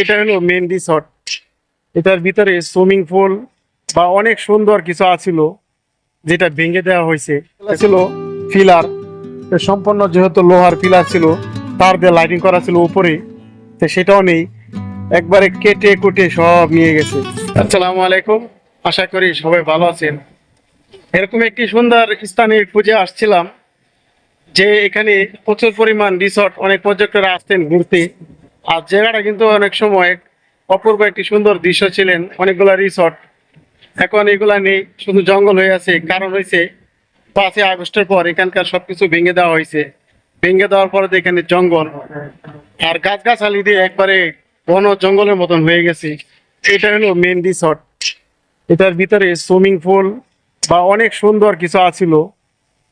এটা হলো main resort এটার ভিতরে সুইমিং পুল বা অনেক সুন্দর কিছু আছিল যেটা ভেঙে দেওয়া হয়েছে। ছিল ফিলার সম্পূর্ণ যেহেতু লোহার পিলার ছিল, তার দিয়ে লাইটিং করা ছিল উপরে, তো সেটাও নেই। একবারে কেটে কুটে সব নিয়ে গেছে। আসসালামু আলাইকুম। আশা করি সবাই ভালো আছেন। এরকম একটি সুন্দর স্থানে খুঁজে আসছিলাম যে এখানে প্রচুর পরিমাণ রিসর্ট অনেক পর্যটকরা আসতেন ঘুরতে। আর জায়গাটা কিন্তু অনেক সময় অপূর্ব একটি সুন্দর দৃশ্য ছিলেন অনেকগুলা রিসর্ট এখন এগুলা নেই শুধু জঙ্গল হয়ে আছে, কারণ হয়েছে পাঁচই আগস্টের পর এখানকার সবকিছু ভেঙে দেওয়া হয়েছে ভেঙে দেওয়ার পরে এখানে জঙ্গল। আর গাছগাছালি দিয়ে একবারে বন জঙ্গলের মতন হয়ে গেছে। এটা হলো মেন রিসর্ট এটার ভিতরে সুইমিং পুল বা অনেক সুন্দর কিছু আছিল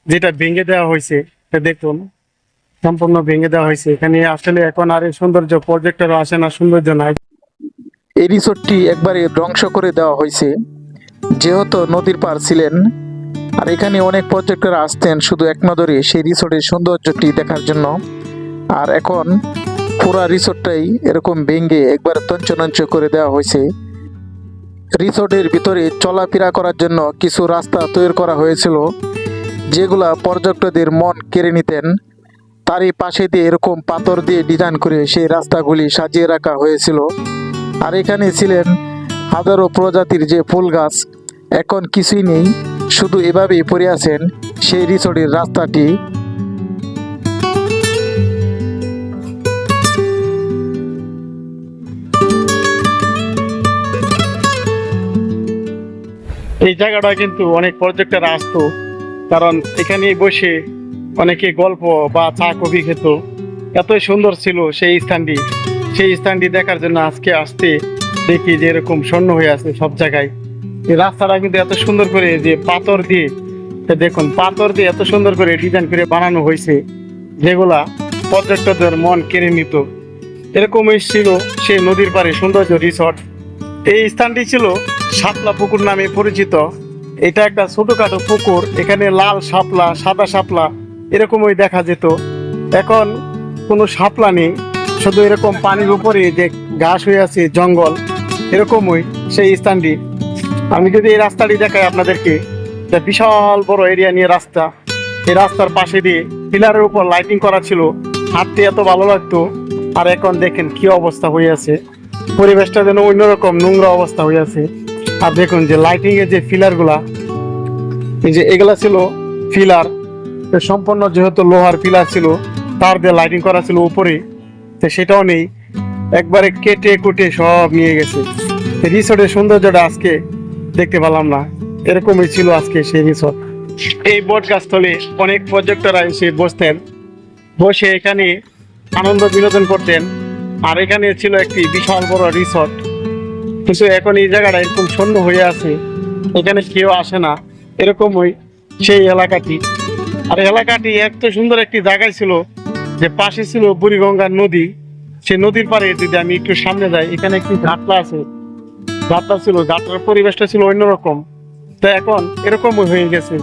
যেটা ভেঙে দেওয়া হয়েছে এটা দেখুন। সম্পূর্ণ ভেঙে দেওয়া হয়েছে। এখানে আসলে এখন আর এই সৌন্দর্য প্রজেক্টরও আসে না, সৌন্দর্য নাই। এই রিসোর্টটি একবারে ধ্বংস করে দেওয়া হয়েছে। যেহেতু নদীর পার ছিলেন, আর এখানে অনেক পর্যটকরা আসতেন শুধু এক নজরে সেই রিসোর্টের সৌন্দর্যটি দেখার জন্য। আর এখন পুরা রিসোর্টটাই এরকম ভেঙে একবার তঞ্চনঞ্চ করে দেওয়া হয়েছে। রিসোর্টের ভিতরে চলাফেরা করার জন্য কিছু রাস্তা তৈরি করা হয়েছিল, যেগুলা পর্যটকদের মন কেড়ে নিতেন। তারই পাশে দিয়ে এরকম পাথর দিয়ে ডিজাইন করে সেই রাস্তাগুলি সাজিয়ে রাখা হয়েছিল। আর এখানে ছিলেন হাজারো প্রজাতির যে ফুল গাছ, এখন কিছুই নেই, শুধু এভাবেই পড়ে আছেন সেই রিসোর্টের রাস্তাটি। এই জায়গাটা কিন্তু অনেক পর্যটকরা আসতো, কারণ এখানে বসে অনেকে গল্প বা চা কফি খেত। এতই সুন্দর ছিল সেই স্থানটি। সেই স্থানটি দেখার জন্য আজকে আসতে দেখি যে এরকম স্বর্ণ হয়ে আছে সব জায়গায়। এই রাস্তাটা কিন্তু এত সুন্দর করে যে পাথর দিয়ে দেখুন, পাথর দিয়ে এত সুন্দর করে ডিজাইন করে বানানো হয়েছে। যেগুলা পর্যটকদের মন কেড়ে নিত। এরকমই ছিল সেই নদীর পাড়ে সৌন্দর্য রিসর্ট এই স্থানটি ছিল শাপলা পুকুর নামে পরিচিত। এটা একটা ছোটখাটো পুকুর। এখানে লাল শাপলা, সাদা শাপলা এরকমই দেখা যেত। এখন কোনো শাপলা নেই, শুধু এরকম পানির উপরে যে ঘাস হয়ে আছে, জঙ্গল, এরকমই সেই স্থানটি। আমি যদি এই রাস্তাটি দেখাই আপনাদেরকে বিশাল বড় এরিয়া নিয়ে রাস্তা। এই রাস্তার পাশে দিয়ে পিলারের উপর লাইটিং করা ছিল। হাঁটতে এত ভালো লাগতো। আর এখন দেখেন কি অবস্থা হয়ে আছে। পরিবেশটা যেন অন্যরকম নোংরা অবস্থা হয়ে আছে। আর দেখুন যে লাইটিং এর যে ফিলারগুলা এই যে এগুলা ছিল ফিলার সম্পূর্ণ যেহেতু লোহার পিলার ছিল, তার দিয়ে লাইটিং করা ছিল উপরে, তো সেটাও নেই। একবারে কেটে কুটে সব নিয়ে গেছে। রিসোর্টের সৌন্দর্যটা আজকে দেখতে পেলাম না। এরকমই ছিল আজকে সেই রিসোর্ট এই বট গাছতলে অনেক পর্যটকরা এসে বসতেন। বসে এখানে আনন্দ বিনোদন করতেন। আর এখানে ছিল একটি বিশাল বড় রিসর্ট কিন্তু এখন এই জায়গাটা এরকম শূন্য হয়ে আছে। এখানে কেউ আসে না। এরকমই সেই এলাকাটি। আর এলাকাটি এত সুন্দর একটি জায়গায় ছিল, যে পাশে ছিল বুড়িগঙ্গার নদী। সেই নদীর পাড়ে যদি আমি একটু সামনে যাই, এখানে একটি ঘাটলা আছে। ঘাটলা ছিল, ঘাটলার পরিবেশটা ছিল অন্যরকম। তো এখন এরকমই হয়ে গেছে।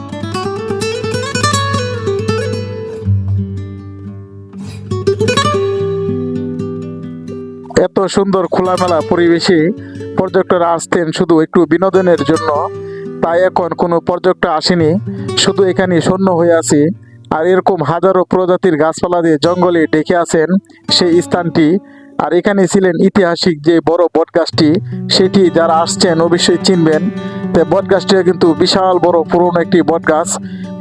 এত সুন্দর খোলামেলা পরিবেশে পর্যটকরা আসতেন শুধু একটু বিনোদনের জন্য। তাই এখন কোনো পর্যটক আসেনি। শুধু এখানে শূন্য হয়ে আছে। আর এরকম হাজারো প্রজাতির গাছপালা দিয়ে জঙ্গলে ডেকে আছেন সেই স্থানটি। আর এখানে ছিলেন ইতিহাসিক যে বড় বটগাছটি, সেটি যারা আসছেন অবশ্যই চিনবেন। তো বটগাছটিও কিন্তু বিশাল বড় পুরনো একটি বটগাছ।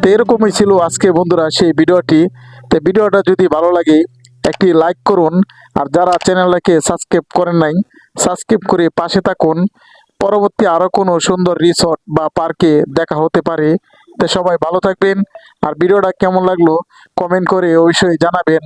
তো এরকমই ছিল আজকে বন্ধুরা সেই ভিডিওটি। তো ভিডিওটা যদি ভালো লাগে, একটি লাইক করুন। আর যারা চ্যানেলটাকে সাবস্ক্রাইব করেন নাই, সাবস্ক্রাইব করে পাশে থাকুন। পরবর্তী আরও কোনো সুন্দর রিসর্ট বা পার্কে দেখা হতে পারে। তো সবাই ভালো থাকবেন। আর ভিডিওটা কেমন লাগল কমেন্ট করে অবশ্যই জানাবেন।